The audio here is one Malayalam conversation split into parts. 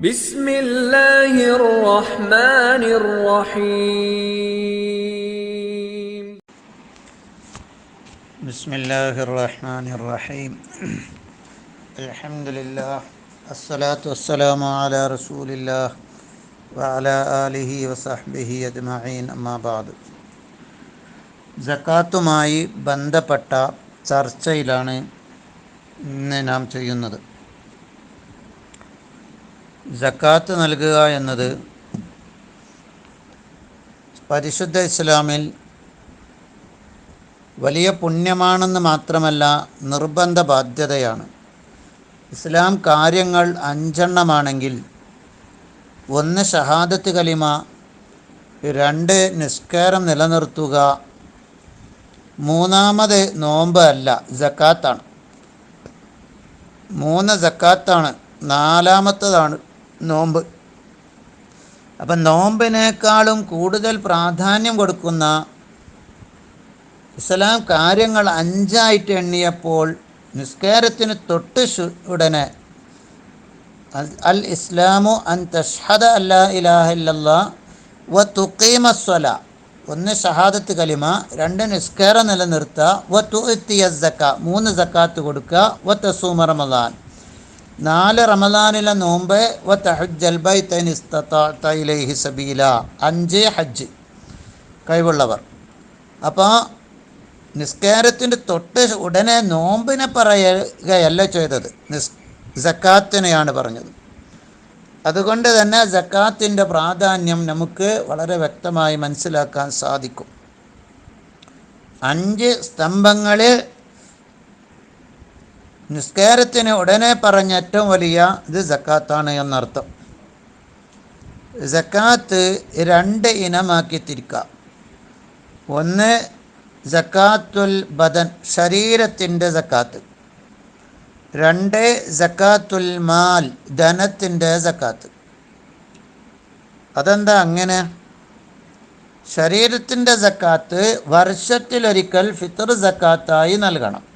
ജക്കാത്തുമായി അൽഹംദുലില്ലാഹ് അസ്സലാത്തു വസ്സലാമു അലാ ആലിഹി വസഹ്ബിഹി ബന്ധപ്പെട്ട ചർച്ചയിലാണ് ഇന്ന് നാം ചെയ്യുന്നത്. ജക്കാത്ത് നൽകുക എന്നത് പരിശുദ്ധ ഇസ്ലാമിൽ വലിയ പുണ്യമാണെന്ന് മാത്രമല്ല നിർബന്ധ ബാധ്യതയാണ്. ഇസ്ലാം കാര്യങ്ങൾ അഞ്ചെണ്ണമാണെങ്കിൽ ഒന്ന് ഷഹാദത്ത് കലിമ രണ്ട് നിസ്കാരം നിലനിർത്തുക മൂന്നാമത് നോമ്പ് അല്ല ജക്കാത്താണ്. മൂന്ന് ജക്കാത്താണ് നാലാമത്തതാണ് നോമ്പ്. അപ്പം നോമ്പിനേക്കാളും കൂടുതൽ പ്രാധാന്യം കൊടുക്കുന്ന ഇസ്ലാം കാര്യങ്ങൾ അഞ്ചായിട്ട് എണ്ണിയപ്പോൾ നിസ്കാരത്തിന് തൊട്ട് ഉടനെ അൽ- ഇസ്ലാമു അൻ തഷ്ഹദ അല്ലാ ഇലാഹ ഇല്ലല്ലാ വ തുക്കീമ സ്വല. ഒന്ന് ഷഹാദത്ത് കലിമ രണ്ട് നിസ്കാരം നിലനിർത്തുക വ തുത്തിയ മൂന്ന് സക്കാത്ത് കൊടുക്കുക വ തസൂമ റമദാൻ. നാല് റമദാനിലെ നോമ്പ് വ ഇലൈഹി സബീല. അഞ്ച് ഹജ്ജ്. കഴിവുള്ളവർ. അപ്പോൾ നിസ്കാരത്തിന്റെ തൊട്ട് ഉടനെ നോമ്പിനെ പറയുകയല്ല ചെയ്തത്. നിസ് ജക്കാത്തിനെയാണ് പറഞ്ഞത്. അതുകൊണ്ട് തന്നെ ജക്കാത്തിന്റെ പ്രാധാന്യം നമുക്ക് വളരെ വ്യക്തമായി മനസ്സിലാക്കാൻ സാധിക്കും. അഞ്ച് സ്തംഭങ്ങളിൽ നിസ്കാരത്തിന് ഉടനെ പറഞ്ഞ ഏറ്റവും വലിയ ഇത് ജക്കാത്താണ് എന്നർത്ഥം. ജക്കാത്ത് രണ്ട് ഇനമാക്കി തിരിക്കാം. ഒന്ന് ജക്കാത്തുൽ ബദൻ ശരീരത്തിന്റെ ജക്കാത്ത് രണ്ട് ജക്കാത്തുൽ മാൽ ധനത്തിന്റെ ജക്കാത്ത് അതെന്താ അങ്ങനെ? ശരീരത്തിന്റെ ജക്കാത്ത് വർഷത്തിലൊരിക്കൽ ഫിത്തർ ജക്കാത്തായി നൽകണം.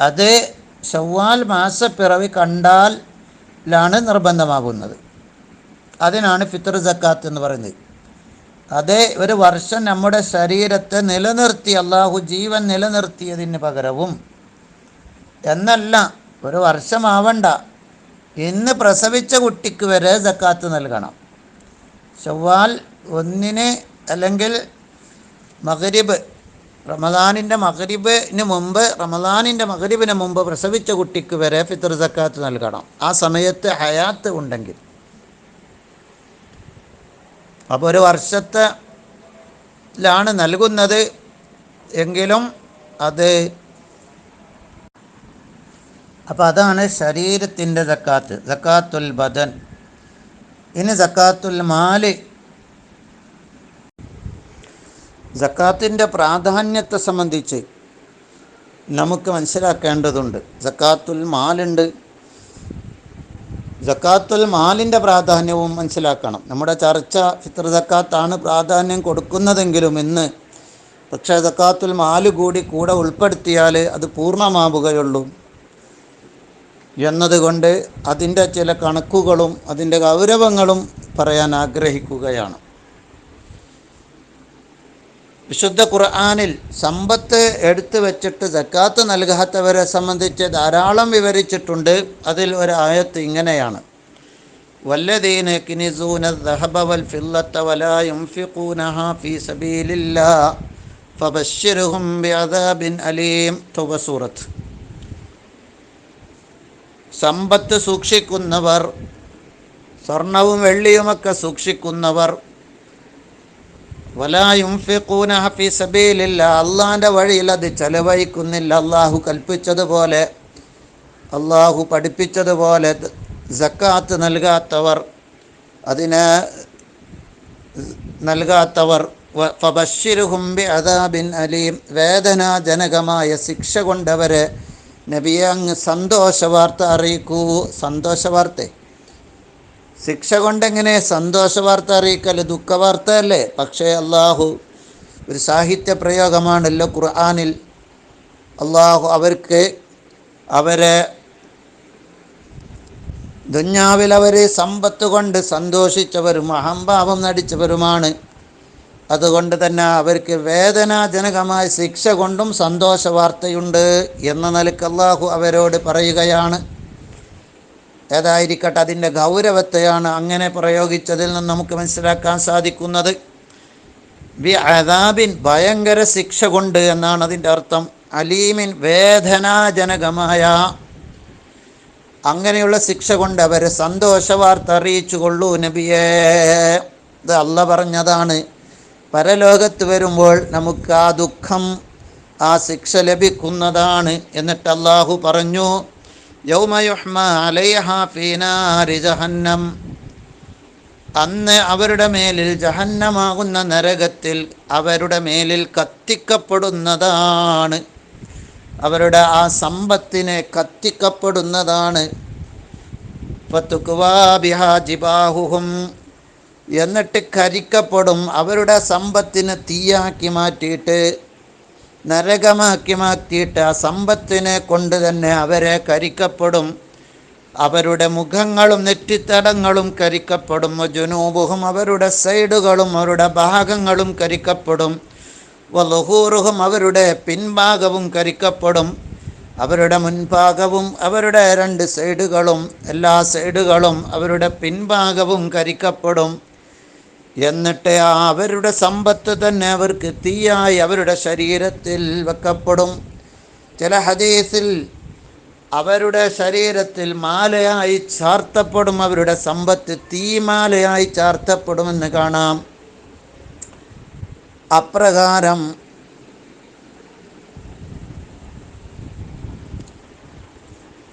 അത് ഷവ്വാൽ മാസപ്പിറവി കണ്ടാലാണ് നിർബന്ധമാകുന്നത്. അതിനാണ് ഫിത്തർ ജക്കാത്ത് എന്ന് പറയുന്നത്. അത് ഒരു വർഷം നമ്മുടെ ശരീരത്തെ നിലനിർത്തി അള്ളാഹു ജീവൻ നിലനിർത്തിയതിന് പകരവും. എന്നല്ല ഒരു വർഷമാവണ്ട. ഇന്ന് പ്രസവിച്ച കുട്ടിക്ക് വരെ ജക്കാത്ത് നൽകണം. ചൊവ്വാൽ ഒന്നിന് അല്ലെങ്കിൽ മകരിബ് റമദാനിന്റെ മകരിബിന് മുമ്പ് റമദാനിന്റെ മകരിബിന് മുമ്പ് പ്രസവിച്ച കുട്ടിക്ക് വരെ ഫിത്തർ സക്കാത്ത് നൽകണം. ആ സമയത്ത് ഹയാത്ത് ഉണ്ടെങ്കിൽ. അപ്പോൾ ഒരു വർഷത്തെ ാണ് നൽകുന്നത്. എങ്കിലും അത് അപ്പോൾ അതാണ് ശരീരത്തിന്റെ ജക്കാത്ത് ജക്കാത്തുൽ ബദൻ. ഇനി ജക്കാത്തുൽ മാൽ ജക്കാത്തിന്റെ പ്രാധാന്യത്തെ സംബന്ധിച്ച് നമുക്ക് മനസ്സിലാക്കേണ്ടതുണ്ട്. സക്കാത്തുൽ മാലുണ്ട്. സക്കാത്തുൽ മാലിന്റെ പ്രാധാന്യവും മനസ്സിലാക്കണം. നമ്മുടെ ചർച്ച ഫിത്ര സക്കാത്താണ് പ്രാധാന്യം കൊടുക്കുന്നതെങ്കിലും ഇന്ന് പക്ഷേ സക്കാത്തുൽ മാൽ കൂടി കൂടെ ഉൾപ്പെടുത്തിയാൽ അത് പൂർണമാവുകയുള്ളൂ. എന്നതുകൊണ്ട് അതിന്റെ ചില കണക്കുകളും അതിന്റെ ഗൗരവങ്ങളും പറയാൻ ആഗ്രഹിക്കുകയാണ്. വിശുദ്ധ ഖുർആാനിൽ സമ്പത്ത് എടുത്തു വച്ചിട്ട് ജക്കാത്ത് നൽകാത്തവരെ സംബന്ധിച്ച് ധാരാളം വിവരിച്ചിട്ടുണ്ട്. അതിൽ ഒരു ആയത്ത് ഇങ്ങനെയാണ്. വല്ലദീന കിനിസൂന ദഹബവൽ ഫില്ലത്ത വലാ യുംഫിഖൂനഹ ഫീ സബീലില്ലാ ഫബശ്ശിർഹും ബിഅദാബിൻ അലീം. തുബ സൂറത്ത്. സമ്പത്ത് സൂക്ഷിക്കുന്നവർ സ്വർണവും വെള്ളിയുമൊക്കെ സൂക്ഷിക്കുന്നവർ വലായും ഫി സബീലില്ല. അള്ളാന്റെ വഴിയിൽ അത് ചെലവഴിക്കുന്നില്ല. അള്ളാഹു കൽപ്പിച്ചതുപോലെ അള്ളാഹു പഠിപ്പിച്ചതുപോലെ ജക്കാത്ത് നൽകാത്തവർ അതിന് നൽകാത്തവർ ഫബഷിറുഹുംബി അദാബിൻ അലീം വേദനാജനകമായ ശിക്ഷ കൊണ്ടവരെ നബിയെ അങ്ങ് സന്തോഷ വാർത്ത അറിയിക്കൂ. സന്തോഷ വാർത്ത ശിക്ഷ കൊണ്ടെങ്ങനെ സന്തോഷ വാർത്ത അറിയിക്കൽ? ദുഃഖവാർത്ത അല്ലേ പക്ഷേ അള്ളാഹു ഒരു സാഹിത്യ പ്രയോഗമാണല്ലോ ഖുർആാനിൽ. അള്ളാഹു അവർക്ക് അവരെ ദുഞ്ഞാവിൽ അവർ സമ്പത്ത് കൊണ്ട് സന്തോഷിച്ചവരും അഹംഭാവം നടിച്ചവരുമാണ്. അതുകൊണ്ട് തന്നെ അവർക്ക് വേദനാജനകമായ ശിക്ഷ കൊണ്ടും സന്തോഷ വാർത്തയുണ്ട് എന്ന നിലയ്ക്ക് അള്ളാഹു അവരോട് പറയുകയാണ്. ഏതായിരിക്കട്ടെ അതിന്റെ ഗൗരവത്തെയാണ് അങ്ങനെ പ്രയോഗിച്ചതിൽ നിന്ന് നമുക്ക് മനസ്സിലാക്കാൻ സാധിക്കുന്നത്. വി അദാബിൻ ഭയങ്കര ശിക്ഷ കൊണ്ട് എന്നാണ് അതിന്റെ അർത്ഥം. അലീമിൻ വേദനാജനകമായ അങ്ങനെയുള്ള ശിക്ഷ കൊണ്ട് അവരെ സന്തോഷവാർത്ത അറിയിച്ചു കൊള്ളൂ നബിയേ. ഇത് അല്ല പറഞ്ഞതാണ്. പരലോകത്ത് വരുമ്പോൾ നമുക്ക് ആ ദുഃഖം ആ ശിക്ഷ ലഭിക്കുന്നതാണ് എന്നിട്ട് അള്ളാഹു പറഞ്ഞു. ജഹന്നം. അന്ന് അവരുടെ മേലിൽ ജഹന്നമാകുന്ന നരകത്തിൽ അവരുടെ മേലിൽ കത്തിക്കപ്പെടുന്നതാണ്. അവരുടെ ആ സമ്പത്തിനെ കത്തിക്കപ്പെടുന്നതാണ്. ജിബാഹുഹും. എന്നിട്ട് കരിക്കപ്പെടും അവരുടെ സമ്പത്തിനെ തീയാക്കി മാറ്റിയിട്ട് നരകമാക്കി മാറ്റിയിട്ട് ആ സമ്പത്തിനെ കൊണ്ട് തന്നെ അവരെ കരിക്കപ്പെടും. അവരുടെ മുഖങ്ങളും നെറ്റിത്തടങ്ങളും കരിക്കപ്പെടും. ജുനൂബുഹും അവരുടെ സൈഡുകളും അവരുടെ ഭാഗങ്ങളും കരിക്കപ്പെടും. വലുഹൂറുഹും അവരുടെ പിൻഭാഗവും കരിക്കപ്പെടും. അവരുടെ മുൻഭാഗവും അവരുടെ രണ്ട് സൈഡുകളും എല്ലാ സൈഡുകളും അവരുടെ പിൻഭാഗവും കരിക്കപ്പെടും. എന്നിട്ട് അവരുടെ സമ്പത്ത് തന്നെ അവർക്ക് തീയായി അവരുടെ ശരീരത്തിൽ വെക്കപ്പെടും. ചില ഹദീസിൽ അവരുടെ ശരീരത്തിൽ മാലയായി ചാർത്തപ്പെടും അവരുടെ സമ്പത്ത് തീമാലയായി ചാർത്തപ്പെടുമെന്ന് കാണാം. അപ്രകാരം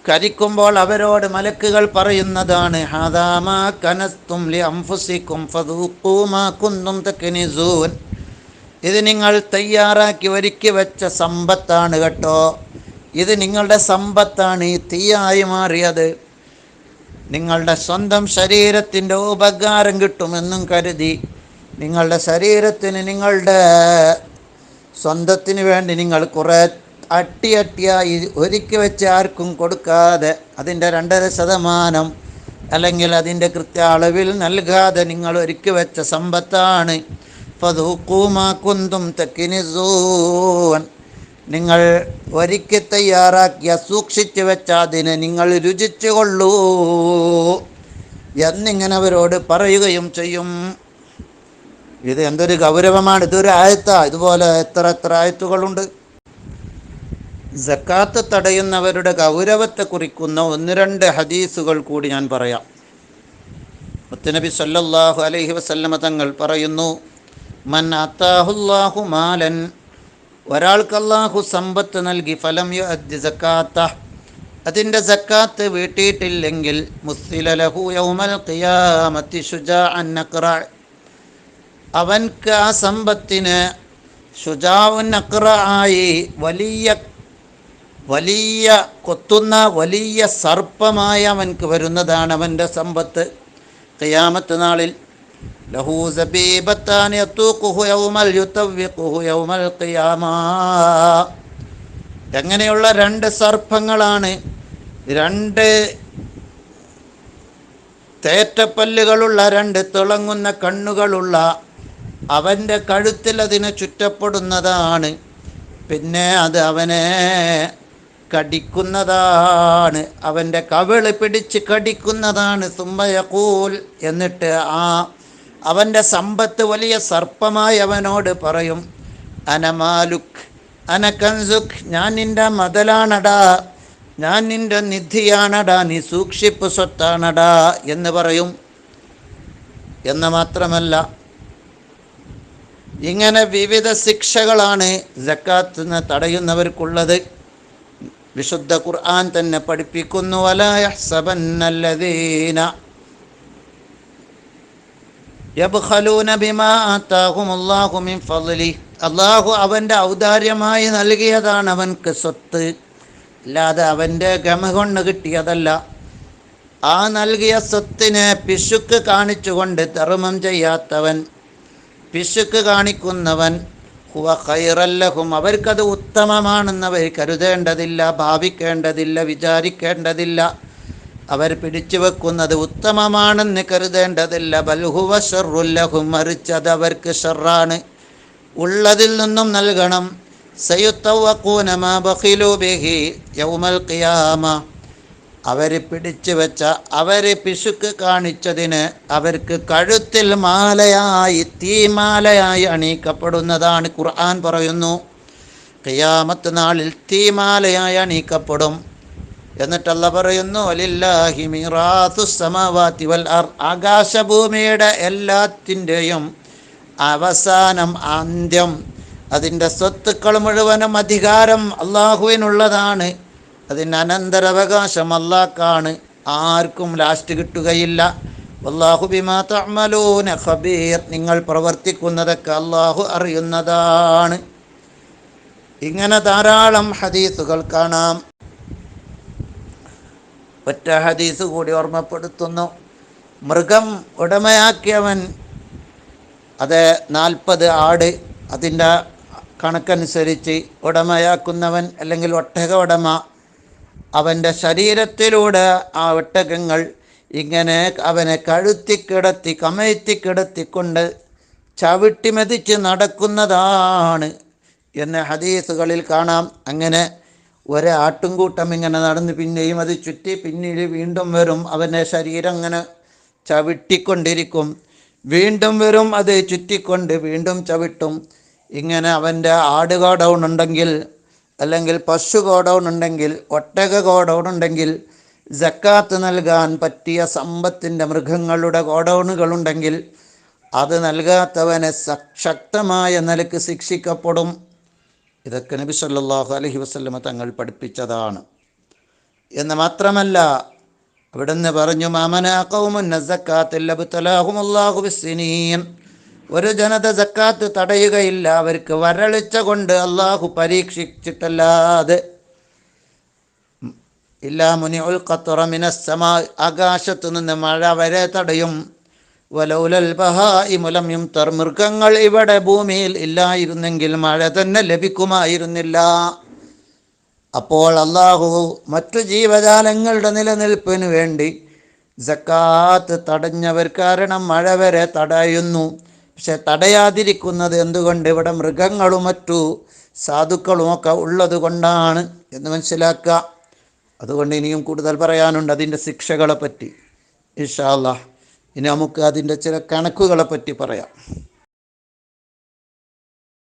കരിക്കുമ്പോൾ അവരോട് മലക്കുകൾ പറയുന്നതാണ് ഹാദാമാ കനസ്തും ഇത് നിങ്ങൾ തയ്യാറാക്കി ഒരുക്കി വെച്ച സമ്പത്താണ് കേട്ടോ. ഇത് നിങ്ങളുടെ സമ്പത്താണ് ഈ തീയായി മാറിയത്. നിങ്ങളുടെ സ്വന്തം ശരീരത്തിന്റെ ഉപകാരം കിട്ടുമെന്നും കരുതി നിങ്ങളുടെ ശരീരത്തിന് നിങ്ങളുടെ സ്വന്തത്തിന് വേണ്ടി നിങ്ങൾ കുറേ അട്ടി അട്ടിയായി ഒരുക്കി വെച്ച് ആർക്കും കൊടുക്കാതെ അതിന്റെ രണ്ടര ശതമാനം അല്ലെങ്കിൽ അതിന്റെ കൃത്യ അളവിൽ നൽകാതെ നിങ്ങൾ ഒരുക്കി വെച്ച സമ്പത്താണ്. പതുക്കൂമാക്കുന്തും തെക്കിനിസൂൻ. നിങ്ങൾ ഒരുക്കി തയ്യാറാക്കിയ സൂക്ഷിച്ചു വെച്ച അതിനെ നിങ്ങൾ രുചിച്ചു കൊള്ളൂ എന്നിങ്ങനെ അവരോട് പറയുകയും ചെയ്യും. ഇത് എന്തൊരു ഗൗരവമാണ്. ഇതൊരു ആയത്താ. ഇതുപോലെ എത്ര എത്ര ആയത്തുകളുണ്ട്. ജക്കാത്ത് തടയുന്നവരുടെ ഗൗരവത്തെ കുറിക്കുന്ന ഒന്ന് രണ്ട് ഹദീസുകൾ കൂടി ഞാൻ പറയാം. മുത്തനബി സല്ലല്ലാഹു അലൈഹി വസല്ലമ തങ്ങൾ പറയുന്നു മൻ അത്താഹുല്ലാഹു മാലൻ ഒരാൾക്ക് അല്ലാഹു സമ്പത്ത് നൽകി ഫലം യു അദ്ദി സക്കാത്ത അതിന്റെ സക്കാത്ത് വീട്ടിയിട്ടില്ലെങ്കിൽ യൗമൽ ഖിയാമത്തി അവൻക്ക് ആ സമ്പത്തിന് ഷുജാവുൻ അക്ര ആയി വലിയ വലിയ കൊത്തുന്ന വലിയ സർപ്പമായി അവൻക്ക് വരുന്നതാണ് അവന്റെ സമ്പത്ത്. കയാമത്ത് നാളിൽ ലഹു യൗമൽ യൗമൽ ഖിയാമ. എങ്ങനെയുള്ള രണ്ട് സർപ്പങ്ങളാണ് രണ്ട് തേറ്റപ്പല്ലുകളുള്ള രണ്ട് തിളങ്ങുന്ന കണ്ണുകളുള്ള അവന്റെ കഴുത്തിൽ അതിനെ ചുറ്റപ്പെടുന്നതാണ്. പിന്നെ അത് അവനെ കടിക്കുന്നതാണ്. അവന്റെ കവിൾ പിടിച്ച് കടിക്കുന്നതാണ്. സുമ്മയക്കൂൽ എന്നിട്ട് ആ അവന്റെ സമ്പത്ത് വലിയ സർപ്പമായി അവനോട് പറയും അനമാലുക് അനക്കൻസുഖ് ഞാൻ നിന്റെ മതലാണടാ ഞാൻ നിന്റെ നിധിയാണടാ നീ സൂക്ഷിപ്പ് സ്വത്താണടാ എന്ന് പറയും. എന്ന് മാത്രമല്ല ഇങ്ങനെ വിവിധ ശിക്ഷകളാണ് ജക്കാത്തിന് തടയുന്നവർക്കുള്ളത്. വിശുദ്ധ ഖുർആൻ തന്നെ പഠിപ്പിക്കുന്നു. ബിമാ മിൻ ഫളലി അള്ളാഹു അവന്റെ ഔദാര്യമായി നൽകിയതാണ് അവൻക്ക് സ്വത്ത് അല്ലാതെ അവന്റെ ഗമ കൊണ്ട് കിട്ടിയതല്ല. ആ നൽകിയ സ്വത്തിനെ പിശുക്ക് കാണിച്ചുകൊണ്ട് ധർമ്മം ചെയ്യാത്തവൻ പിശുക്ക് കാണിക്കുന്നവൻ ഖൈറല്ലഹും അവർക്കത് ഉത്തമമാണെന്നവർ കരുതേണ്ടതില്ല ഭാവിക്കേണ്ടതില്ല വിചാരിക്കേണ്ടതില്ല. അവർ പിടിച്ചു വെക്കുന്നത് ഉത്തമമാണെന്ന് കരുതേണ്ടതില്ല. ബൽഹുവ ഷറുല്ലഹും മറിച്ചത് അവർക്ക് ഷറാണ് ഉള്ളതിൽ നിന്നും നൽകണം. സയുത്തവക്കൂനമ മാ ബഖിലു ബിഹി യൗമൽ ഖിയാമ. അവർ പിടിച്ചു വെച്ച അവർ പിശുക്ക് കാണിച്ചതിന് അവർക്ക് കഴുത്തിൽ മാലയായി തീമാലയായി അണിയിക്കപ്പെടുന്നതാണ് ഖുർആൻ പറയുന്നു. ഖിയാമത്ത് നാളിൽ തീമാലയായി അണിയിക്കപ്പെടും. എന്നിട്ടല്ല പറയുന്നു ആകാശഭൂമിയുടെ എല്ലാത്തിന്റെയും അവസാനം അന്ത്യം. അതിന്റെ സ്വത്തുക്കൾ മുഴുവനും അധികാരം അള്ളാഹുവിനുള്ളതാണ് അതിന് അനന്തരവകാശം അള്ളാഹ്ക്കാണ് ആർക്കും ലാസ്റ്റ് കിട്ടുകയില്ല തഅമലൂന ഖബീർ. നിങ്ങൾ പ്രവർത്തിക്കുന്നതൊക്കെ അള്ളാഹു അറിയുന്നതാണ്. ഇങ്ങനെ ധാരാളം ഹദീസുകൾ കാണാം. ഒറ്റ ഹദീസ് കൂടി ഓർമ്മപ്പെടുത്തുന്നു. മൃഗം ഉടമയാക്കിയവൻ അത് നാൽപ്പത് ആട് അതിന്റെ കണക്കനുസരിച്ച് ഉടമയാക്കുന്നവൻ അല്ലെങ്കിൽ ഒട്ടക ഉടമ അവന്റെ ശരീരത്തിലൂടെ ആ ഒട്ടകങ്ങൾ ഇങ്ങനെ അവനെ കഴുത്തി കിടത്തി കമഴ്ത്തി കിടത്തിക്കൊണ്ട് ചവിട്ടി മെതിച്ച് നടക്കുന്നതാണ് എന്ന ഹദീസുകളിൽ കാണാം. അങ്ങനെ ഒരേ ആട്ടുംകൂട്ടം ഇങ്ങനെ നടന്ന് പിന്നെയും അത് ചുറ്റി പിന്നീട് വീണ്ടും വരും. അവന്റെ ശരീരം അങ്ങനെ ചവിട്ടിക്കൊണ്ടിരിക്കും. വീണ്ടും വരും അത് ചുറ്റിക്കൊണ്ട് വീണ്ടും ചവിട്ടും. ഇങ്ങനെ അവന്റെ ആട് ഗോഡൗൺ ഉണ്ടെങ്കിൽ അല്ലെങ്കിൽ പശു ഗോഡൗൺ ഉണ്ടെങ്കിൽ ഒട്ടക ഗോഡൗൺ ഉണ്ടെങ്കിൽ ജക്കാത്ത് നൽകാൻ പറ്റിയ സമ്പത്തിന്റെ മൃഗങ്ങളുടെ ഗോഡൗണുകളുണ്ടെങ്കിൽ അത് നൽകാത്തവനെ ശക്തമായ നിലയ്ക്ക് ശിക്ഷിക്കപ്പെടും. ഇതൊക്കെ നബി സല്ലാഹു അലഹി വസല്ലമ തങ്ങൾ പഠിപ്പിച്ചതാണ്. എന്ന് മാത്രമല്ല അവിടുന്ന് പറഞ്ഞു മാമനാക്കവുമുന്നസക്കാത്തില്ലബുത്തലാഹുമുല്ലാഹു ഒരു ജനത സക്കാത്ത് തടയുകയില്ല. അവർക്ക് വരളിച്ച കൊണ്ട് അള്ളാഹു പരീക്ഷിച്ചിട്ടല്ലാതെ. ഇല്ലാ മുനി ഉൽക്കത്തുറ മിനസ്സമാ ആകാശത്തു നിന്ന് മഴ വരെ തടയും. വലൗലൽ ബഹായി മുലമ്യും തർ മൃഗങ്ങൾ ഇവിടെ ഭൂമിയിൽ ഇല്ലായിരുന്നെങ്കിൽ മഴ തന്നെ ലഭിക്കുമായിരുന്നില്ല. അപ്പോൾ അള്ളാഹു മറ്റു ജീവജാലങ്ങളുടെ നിലനിൽപ്പിന് വേണ്ടി ജക്കാത്ത് തടഞ്ഞവർ കാരണം മഴ വരെ തടയുന്നു. പക്ഷെ തടയാതിരിക്കുന്നത് എന്തുകൊണ്ട്? ഇവിടെ മൃഗങ്ങളും മറ്റു സാധുക്കളുമൊക്കെ ഉള്ളത് കൊണ്ടാണ് എന്ന് മനസ്സിലാക്കുക. അതുകൊണ്ട് ഇനിയും കൂടുതൽ പറയാനുണ്ട് അതിന്റെ ശിക്ഷകളെ പറ്റി. ഇൻഷാ അല്ലാഹ്. ഇനി നമുക്ക് അതിന്റെ ചില കണക്കുകളെ പറ്റി പറയാം.